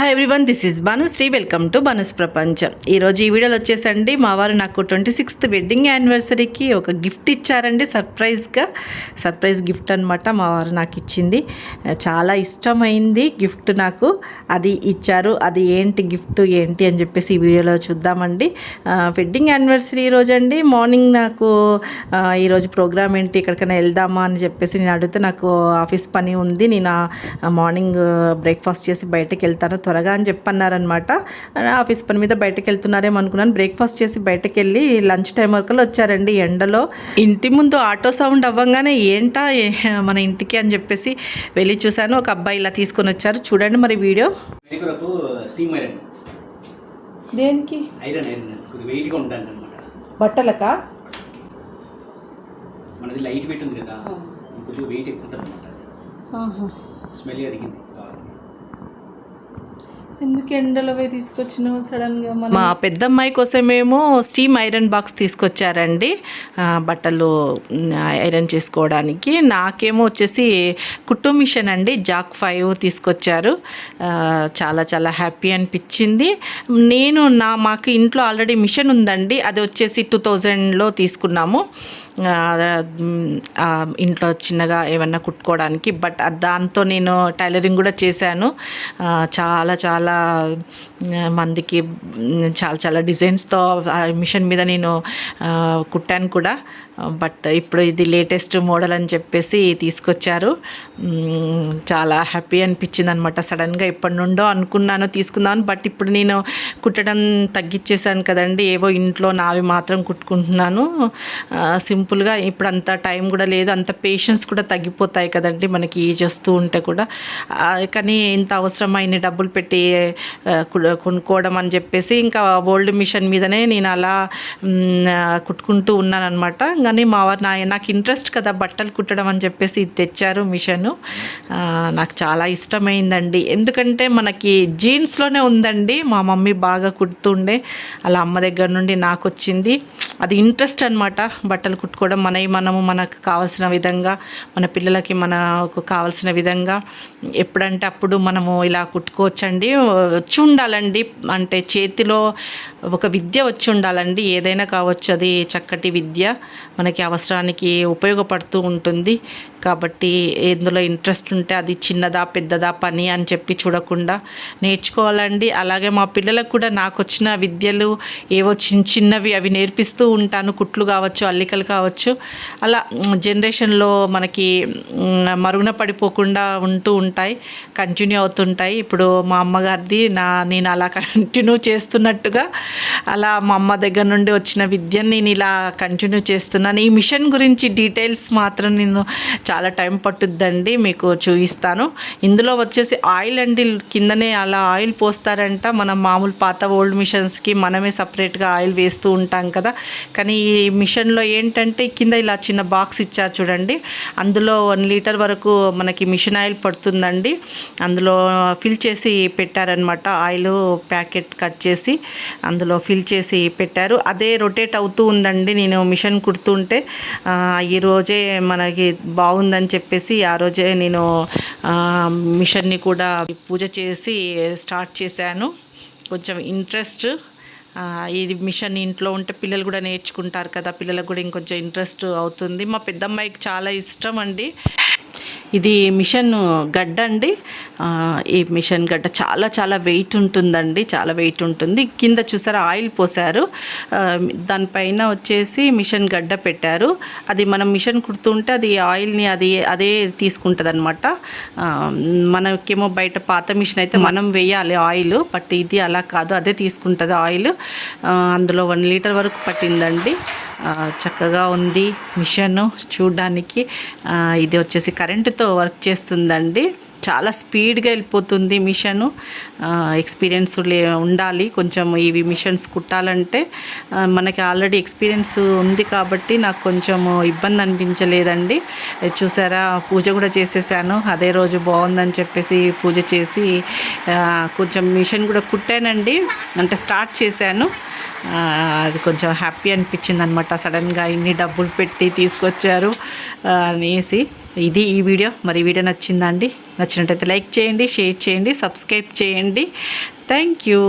Hi everyone this is Banushri welcome to Banu's ప్రపంచం ఈరోజు ఈ వీడియోలో వచ్చేసండి మా వారు నాకు ట్వంటీ సిక్స్త్ వెడ్డింగ్ యానివర్సరీకి ఒక గిఫ్ట్ ఇచ్చారండి సర్ప్రైజ్గా సర్ప్రైజ్ గిఫ్ట్ అనమాట మా వారు నాకు ఇచ్చింది. చాలా ఇష్టమైంది గిఫ్ట్ నాకు. అది ఇచ్చారు అది ఏంటి గిఫ్ట్ ఏంటి అని చెప్పేసి ఈ వీడియోలో చూద్దామండి. వెడ్డింగ్ యానివర్సరీ రోజు అండి మార్నింగ్ నాకు ఈరోజు ప్రోగ్రామ్ ఏంటి ఎక్కడికైనా వెళ్దామా అని చెప్పేసి నేను అడిగితే నాకు ఆఫీస్ పని ఉంది. నేను మార్నింగ్ బ్రేక్ఫాస్ట్ చేసి బయటకు వెళ్తాను. త్వరగా అని చెప్పన్నారనమాట ఆఫీస్ పని మీద బయటకు వెళ్తున్నారేమో అనుకున్నాను. బ్రేక్ఫాస్ట్ చేసి బయటకు వెళ్ళి లంచ్ టైం వరకు వచ్చారండి ఎండలో. ఇంటి ముందు ఆటో సౌండ్ అవ్వగానే ఏంటా మన ఇంటికి అని చెప్పేసి వెళ్ళి చూశాను. ఒక అబ్బాయి ఇలా తీసుకొని వచ్చారు. చూడండి మరి వీడియో. దేనికి? Iron iron. కొద్దిగా వెయిట్గా ఉంటుంది అనమాట బట్టలకా? మనది లైట్ వెయిట్ ఉంది కదా. కొద్దిగా వెయిట్ ఎక్కువ ఉంటుంది అనమాట స్మెల్ అడిగింది. ఎందుకు ఎండలో పోయి తీసుకొచ్చినావు సడన్గా మా పెద్దమ్మాయి కోసమేమో స్టీమ్ ఐరన్ బాక్స్ తీసుకొచ్చారండి. బట్టలు ఐరన్ చేసుకోవడానికి. నాకేమో వచ్చేసి కుట్టు మిషన్ అండి జాక్ ఫైవ్ తీసుకొచ్చారు. చాలా చాలా హ్యాపీ అనిపించింది. నేను నా మాకు ఇంట్లో ఆల్రెడీ మిషన్ ఉందండి. అది వచ్చేసి టూ థౌజండ్లో తీసుకున్నాము. ఇంట్లో చిన్నగా ఏమన్నా కుట్టుకోవడానికి. బట్ దాంతో నేను టైలరింగ్ కూడా చేశాను. చాలా చాలా మందికి చాలా చాలా డిజైన్స్తో ఆ మిషన్ మీద నేను కుట్టాను కూడా. బట్ ఇప్పుడు ఇది లేటెస్ట్ మోడల్ అని చెప్పేసి తీసుకొచ్చారు. చాలా హ్యాపీ అనిపించింది అనమాట సడన్గా ఎప్పటి నుండో అనుకున్నాను తీసుకుందామని. బట్ ఇప్పుడు నేను కుట్టడం తగ్గించేసాను కదండి. ఏవో ఇంట్లో నావి మాత్రం కుట్టుకుంటున్నాను. సిమ్ సింపుల్గా ఇప్పుడు అంత టైం కూడా లేదు. అంత పేషెన్స్ కూడా తగ్గిపోతాయి కదండి మనకి ఏజ్ వస్తూ ఉంటే కూడా. కానీ ఇంత అవసరమైన డబ్బులు పెట్టి కొనుక్కోవడం అని చెప్పేసి ఇంకా ఓల్డ్ మిషన్ మీదనే నేను అలా కుట్టుకుంటూ ఉన్నానమాట కానీ మా వారు నా నాకు ఇంట్రెస్ట్ కదా బట్టలు కుట్టడం అని చెప్పేసి ఇది తెచ్చారు మిషను. నాకు చాలా ఇష్టమైందండి. ఎందుకంటే మనకి జీన్స్లోనే ఉందండి. మా మమ్మీ బాగా కుడుతుండే. అలా అమ్మ దగ్గర నుండి నాకు వచ్చింది. అది ఇంట్రెస్ట్ అనమాట బట్టలు కుట్టుకోవడం మనవి మనము మనకు కావాల్సిన విధంగా మన పిల్లలకి మనకు కావాల్సిన విధంగా. ఎప్పుడంటే అప్పుడు మనము ఇలా కుట్టుకోవచ్చండి. వచ్చి ఉండాలండి. అంటే చేతిలో ఒక విద్య వచ్చి ఉండాలండి. ఏదైనా కావచ్చు అది చక్కటి విద్య మనకి అవసరానికి ఉపయోగపడుతూ ఉంటుంది. కాబట్టి ఎందులో ఇంట్రెస్ట్ ఉంటే అది చిన్నదా పెద్దదా పని అని చెప్పి చూడకుండా నేర్చుకోవాలండి. అలాగే మా పిల్లలకు కూడా నాకు వచ్చిన విద్యలు ఏవో చిన్న చిన్నవి అవి నేర్పిస్తూ ఉంటాను కుట్లు కావచ్చు అల్లికలు కావచ్చు. అలా జనరేషన్లో మనకి మరుగున పడిపోకుండా ఉంటూ ఉంటాయి కంటిన్యూ అవుతుంటాయి. ఇప్పుడు మా అమ్మగారిది నా నేను అలా కంటిన్యూ చేస్తున్నట్టుగా అలా మా అమ్మ దగ్గర నుండి వచ్చిన విద్యను నేను ఇలా కంటిన్యూ చేస్తున్నాను. ఈ మిషన్ గురించి డీటెయిల్స్ మాత్రం నేను చాలా టైం పట్టుద్దండి మీకు చూపిస్తాను. ఇందులో వచ్చేసి ఆయిల్ అండి కిందనే అలా ఆయిల్ పోస్తారంట. మనం మామూలు పాత ఓల్డ్ మిషన్స్కి మనమే సపరేట్గా ఆయిల్ వేస్తూ ఉంటాం కదా కానీ ఈ మిషన్లో ఏంటంటే కింద ఇలా చిన్న బాక్స్ ఇచ్చారు చూడండి. అందులో వన్ లీటర్ వరకు మనకి మిషన్ ఆయిల్ పడుతుందండి. అందులో ఫిల్ చేసి పెట్టారనమాట ఆయిల్ ప్యాకెట్ కట్ చేసి అందులో ఫిల్ చేసి పెట్టారు. అదే రొటేట్ అవుతూ ఉందండి. నేను మిషన్ కుడుతుంటే ఈరోజే మనకి బాగుందని చెప్పేసి ఆ రోజే నేను మిషన్ని కూడా పూజ చేసి స్టార్ట్ చేశాను. కొంచెం ఇంట్రెస్ట్ ఇది మిషన్ ఇంట్లో ఉంటే పిల్లలు కూడా నేర్చుకుంటారు కదా పిల్లలకు కూడా ఇంకొంచెం ఇంట్రెస్ట్ అవుతుంది. మా పెద్దమ్మాయికి చాలా ఇష్టం అండి. ఇది మిషన్ గడ్డ అండి. ఈ మిషన్ గడ్డ చాలా చాలా వెయిట్ ఉంటుందండి. చాలా వెయిట్ ఉంటుంది. కింద చూసారా ఆయిల్ పోసారు దానిపైన వచ్చేసి మిషన్ గడ్డ పెట్టారు. అది మనం మిషన్ కుడుతుంటే అది ఆయిల్ని అది అదే తీసుకుంటుంది అనమాట మనకేమో బయట పాత మిషన్ అయితే మనం వేయాలి ఆయిల్ బట్ ఇది అలా కాదు. అదే తీసుకుంటుంది ఆయిల్. అందులో వన్ లీటర్ వరకు పట్టిందండి. చక్కగా ఉంది మిషన్ చూడడానికి. ఇది వచ్చేసి కరెంటుతో వర్క్ చేస్తుందండి. చాలా స్పీడ్గా వెళ్ళిపోతుంది మిషను. ఎక్స్పీరియన్స్ లే ఉండాలి. కొంచెం ఇవి మిషన్స్ కుట్టాలంటే మనకి ఆల్రెడీ ఎక్స్పీరియన్స్ ఉంది కాబట్టి నాకు కొంచెం ఇబ్బంది అనిపించలేదండి. చూసారా? పూజ కూడా చేసేసాను. అదే రోజు బాగుందని చెప్పేసి పూజ చేసి కొంచెం మిషన్ కూడా కుట్టానండి. అంటే స్టార్ట్ చేశాను. అది కొంచెం హ్యాపీ అనిపించింది అనమాట సడన్గా ఇన్ని డబ్బులు పెట్టి తీసుకొచ్చారు అనేసి. ఇది ఈ వీడియో. మరి వీడియో నచ్చిందండి నచ్చినట్టయితే లైక్ చేయండి షేర్ చేయండి సబ్స్క్రైబ్ చేయండి. Thank you.